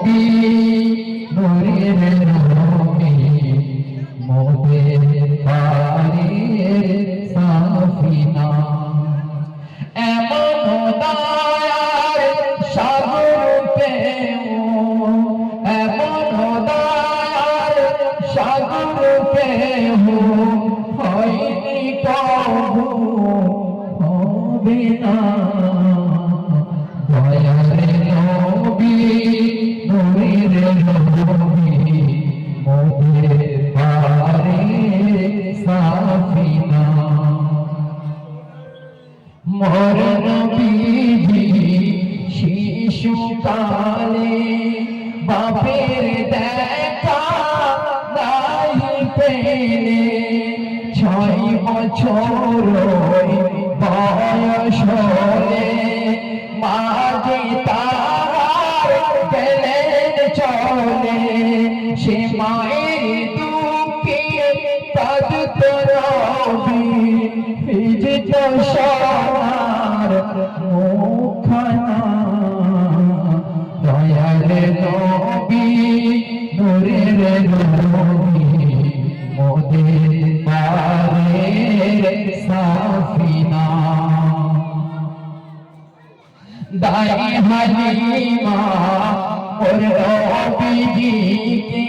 নবী নূরের নবী। শিশুকালে বাপের দেখা নাই পেলে ছয় বছর বয়স হলে মাঝে তার গেলেন চলে সে মায়ের দুঃখে তাদুত রবি ফিজিত সোনার পারে সাফিনা দাই হালিমা ওর নবীজিকে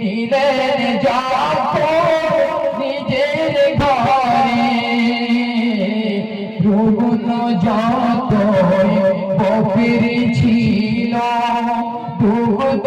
নিলেন যাপ নিজের ঘরে রুগুন যত বপির ছিল দুধ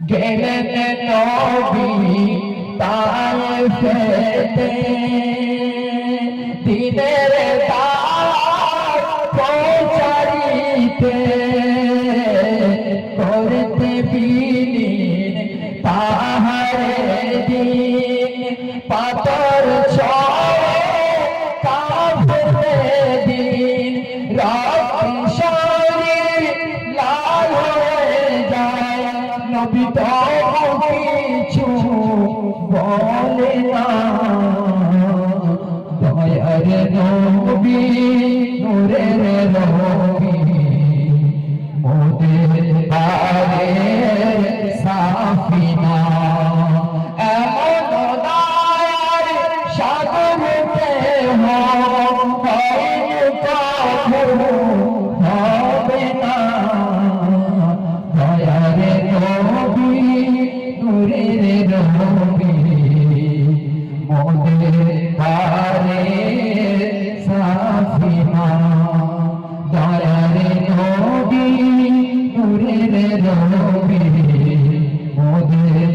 গেলেন নবী তাই ফেতে দিনের দাওয়াত পৌঁছাইতে করতে বিলীন নবী কিছু বলে না। দয়ার নবী, নূরের নবী মোদের পারে সাফিনা। এমন দয়ার সাগরতে হয় কখনো হবে না। দয়ার নবী নূরের নবী মোদের পারে সাফিমা দয়ার নবী নূরের নবী মোদের